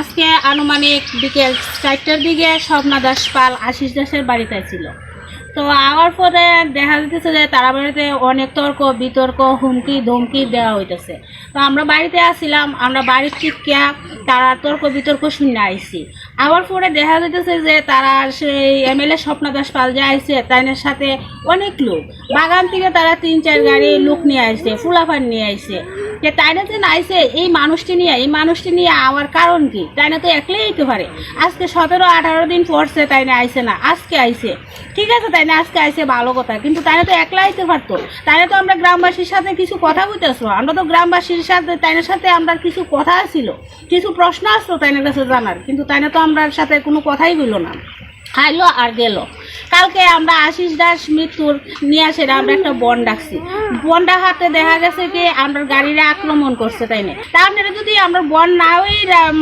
আজকে আনুমানিক বিকেল চারটার দিকে স্বপ্না দাস পাল আশিস দাসের বাড়িতে ছিল। তো আওয়ার পরে দেখা যাচ্ছে যে তারা বাড়িতে অনেক তর্ক, বিতর্ক, হুমকি, ধমকি দেওয়া হইতেছে। তো আমরা বাড়িতে আসছিলাম আমরা বাড়ির চিকিয়া তারা তর্ক, বিতর্ক শুনে আইছি। আবার পরে দেখা যাইতেছে যে তারা সেই এমএলএ স্বপ্না দাস পাল যে আইসে তাইনের সাথে অনেক লোক। বাগান থেকে তারা তিন চার গাড়ি লোক নিয়ে আসছে ফুলাফান নিয়ে আইছে। যে তাইনা যে আইছে এই মানুষটি নিয়ে, এই মানুষটি নিয়ে আওয়ার কারণ কি? তাইনা তো একলাই হইতে পারে। আজকে সতেরো, আঠারো দিন পড়ছে তাইনা আইছে না? আজকে আইছে। ঠিক আছে তাইনা আজকে আইছে, ভালো কথা। কিন্তু তাইনা তো একলা আইতে পারতো। তাইনা তো আমরা গ্রামবাসীর সাথে কিছু কথা বলতেছো আমরা তো গ্রামবাসীর সাথে তাইনার সাথে আমরা কিছু কথা ছিল কিছু প্রশ্ন আসতো তাইনার কাছে জানার। কিন্তু তাইনা তো আমরা সাথে কোনো কথাই বলল না। আইলো আর গেল। কালকে আমরা আশিস দাস মৃত্যুর নিয়ে আসে আমরা একটা বন ডাকছি। বন ডাকাতে দেখা গেছে কি আমরা গাড়িরা আক্রমণ করছে তাই না? তা আপনারা যদি আমরা বন না ওই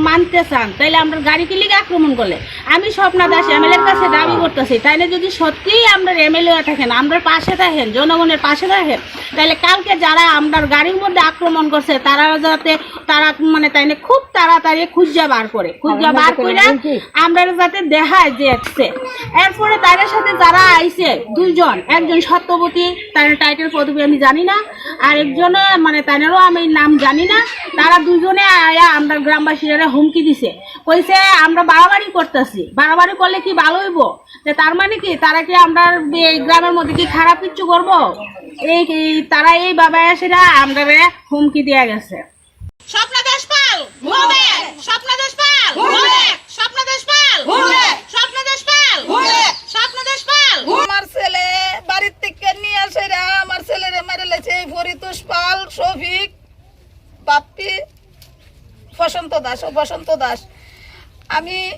মানতে চান তাইলে আমরা গাড়ি কি লিগে আক্রমণ করলে? আমি স্বপ্না দাস এমএলএর কাছে দাবি করতেছি তাইলে যদি সত্যিই আমরা এমএলএ থাকেন আমরা পাশে থাকেন জনগণের পাশে থাকেন তাহলে কালকে যারা আমরা গাড়ির মধ্যে আক্রমণ করছে তারা যাতে তারা মানে তাইলে খুব তাড়াতাড়ি খুঁজা বার করে খুঁজা বার করে আমরা যাতে দেখায় যে এরপরে তাদের সাথে যারা আইছে, দুইজন, একজন সত্যবতী, তার টাইটেল পদবি আমি জানি না, আর একজন মানে তাদেরও আমি নাম জানি না, তারা দুজনে আয়া আমরা গ্রামবাসীরা হুমকি দিছে। কইছে, আমরা বাড়াবাড়ি করতেছি। বাড়াবাড়ি করলে কি ভালো হইব? যে তার মানে কি, তারা কি আমরা এই গ্রামের মধ্যে কি খারাপ কিছু করব? এই তারা এই বাবা এসেরা আমরা হুমকি দিয়ে গেছে। স্বপ্ন দাস পাল হবে স্বপ্ন দাস পাল হবে স্বপ্ন দাস পাল হবে স্বপ্ন দাস পাল হবে স্বপ্ন দাস পাল আমার ছেলে বাড়ির থেকে নিয়ে আসে রা আমার ছেলেরে মেরে লেছে এই ফরিতুষ পাল শফিক বাপ্পি, বসন্ত দাস, ও বসন্ত দাস। আমি,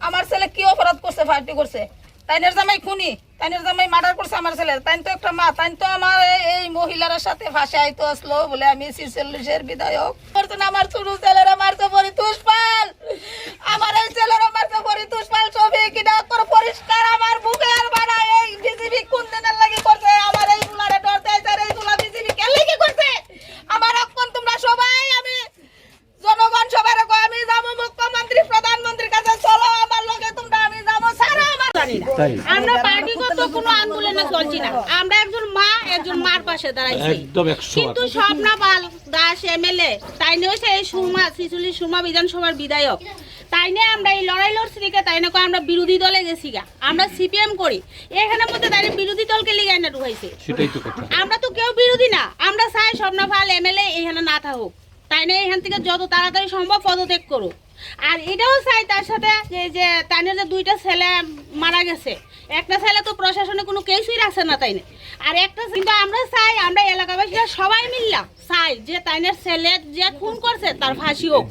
আমার ছেলে কি অপরাধ করছে ফার্টি করছে? তাইনের জামাই খুনি, তাইনের জামাই মার্ডার করছে আমার ছেলের। তাইন তো একটা মা, তাইন তো আমার এই- মহিলার সাথে ফাঁসে আইতো আসলো বলে আমি ছিচল্লিশের বিধায়ক। আমার ছোট ছেলেরা না আমরা পার্টিগত কোনো আন্দোলনে চলছি না। আমরা একজন মা একজন মার পাশে দাঁড়াইছি। একদম কিন্তু দাস এমএলএ তাই নিয়ে হচ্ছে এই সুরমা শিশুলি সুরমা বিধানসভার বিধায়ক। তাই নিয়ে আমরা এই লড়াই লড়ছি দিকে তাই না আমরা বিরোধী দলে গেছি গা আমরা সিপিএম করি। এখানের মধ্যে তাই বিরোধী দলকে লিগে এনে ঢুকাইছে। সেটাই তো কথা। আমরা তো কেউ বিরোধী না। আমরা চাই স্বপ্না পাল এমএলএ এখানে না থাকুক। তাই না এখান থেকে যত তাড়াতাড়ি সম্ভব পদত্যাগ করুক। আর এটাও চাই তার সাথে যে যে যে দুইটা ছেলে মারা গেছে। একটা ছেলে তো প্রশাসনে কোনো কেসই রাখছে না তাই না? আর একটা কিন্তু আমরা চাই, আমরা এলাকাবাসীরা সবাই মিললাম চাই যে তাইনের ছেলে যে খুন করছে তার ফাঁসি হোক।